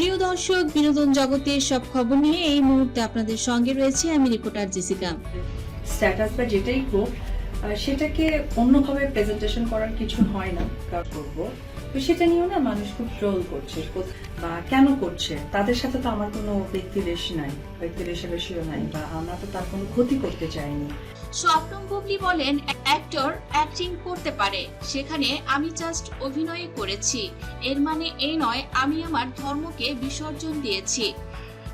প্রিয় দর্শক বিনোদন জগতের সব খবর নিয়ে এই মুহূর্তে আপনাদের সঙ্গে রয়েছে আমি রিপোর্টার জেসিকা। স্ট্যাটাস বা যেটাই হোক সেটাকে অন্যভাবে প্রেজেন্টেশন করার কিছু হয় না কাজ করব। তো সেটা নিয়েও না মানুষ খুব ট্রোল করছে বা কেন করছে? তাদের সাথে তো আমার কোনো ব্যক্তি রেশি নাই ব্যক্তি রেশারেশিও নাই বা আমরা তো তার কোনো ক্ষতি করতে চাইনি। স্বপ্নম বুবলি বলেন অ্যাক্টর অ্যাক্টিং করতে পারে। সেখানে আমি জাস্ট অভিনয় করেছি। এর মানে এই নয়, আমি আমার ধর্মকে বিসর্জন দিয়েছি।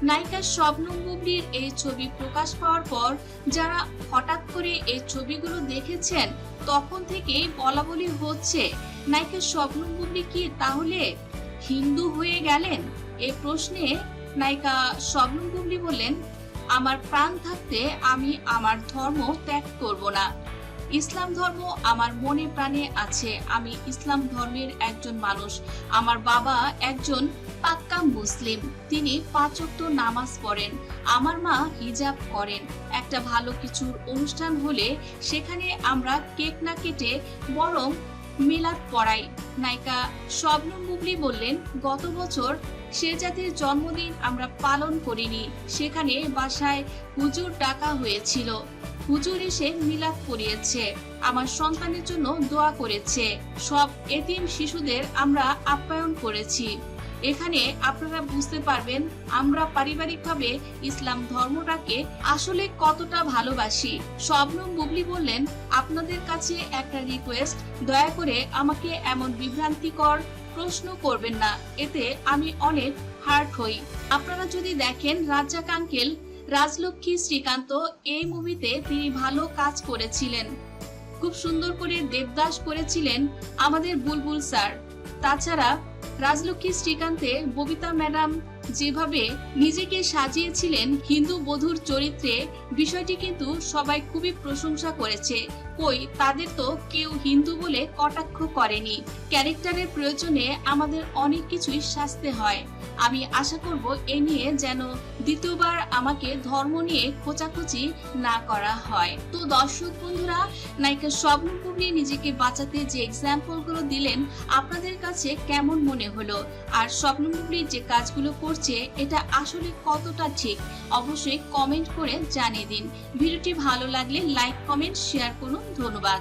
নায়িকা শবনম বুবলির এই ছবি প্রকাশ পাওয়ার পর যারা হঠাৎ করে এই ছবিগুলো দেখেছেন, তখন থেকেই বলা বলি হচ্ছে, নায়িকা শবনম বুবলি কি তাহলে হিন্দু হয়ে গেলেন? এ প্রশ্নে নায়িকা শবনম বুবলি বললেন, আমার প্রাণ থাকতে আমি আমার ধর্ম ত্যাগ করব না। ইসলাম ধর্ম আমার মনে প্রাণে আছে। আমি ইসলাম ধর্মের একজন মানুষ। আমার বাবা একজন পাক্কা মুসলিম। তিনি পাঁচ ওয়াক্ত নামাজ পড়েন। আমার মা হিজাব করেন। একটা ভালো কিছুর অনুষ্ঠান হলে সেখানে আমরা কেক না কেটে বরং মিলাদ পড়াই। নায়িকা শবনম বুবলি বললেন, গত বছর সে জাতির জন্মদিন আমরা পালন করিনি। সেখানে বাসায় হুজুর ডাকা হয়েছিল। হুজুর এসে মিলাদ পড়িয়েছে আমার সন্তানের জন্য দোয়া করেছে। সব এতিম শিশুদের আমরা আপ্যায়ন করেছি। এখানে আপনারা বুঝতে পারবেন, আমরা পারিবারিকভাবে ইসলাম ধর্মটাকে আসলে কতটা ভালোবাসি। শবনম বুবলি বললেন, আপনাদের কাছে একটা রিকোয়েস্ট দয়া করে আমাকে এমন বিভ্রান্তিকর প্রশ্ন করবেন না। এতে আমি অনেক হার্ট হই। আপনারা যদি দেখেন রাজ্জাক আঙ্কেল, রাজলক্ষ্মী শ্রীকান্ত, এই মুভিতে তিনি ভালো কাজ করেছিলেন। খুব সুন্দর করে দেবদাস করেছিলেন আমাদের বুলবুল স্যার। তাছাড়া রাজলক্ষ্মী শ্রীকান্তে ববিতা ম্যাডাম যেভাবে নিজেকে সাজিয়েছিলেন হিন্দু বধূর চরিত্রে, বিষয়টি কিন্তু সবাই খুবই প্রশংসা করেছে। কই, তাদের তো কেউ হিন্দু বলে কটাক্ষ করেনি। ক্যারেক্টারের প্রয়োজনে আমাদের অনেক কিছুই শাস্তে হয়। আমি আশা করব এ নিয়ে যেন দ্বিতীয়বার আমাকে ধর্ম নিয়ে খোঁচাখুচি না করা হয়। তো দর্শক বন্ধুরা, নায়িকা স্বপ্ন বুবলি নিজেকে বাঁচাতে যে এক্সাম্পলগুলো দিলেন, আপনাদের কাছে কেমন মনে হলো? আর স্বপ্ন বুবলি যে কাজগুলো করছে, এটা আসলে কতটা ঠিক? অবশ্যই কমেন্ট করে জানিয়ে দিন। ভিডিওটি ভালো লাগলে লাইক কমেন্ট শেয়ার করুন। ধন্যবাদ।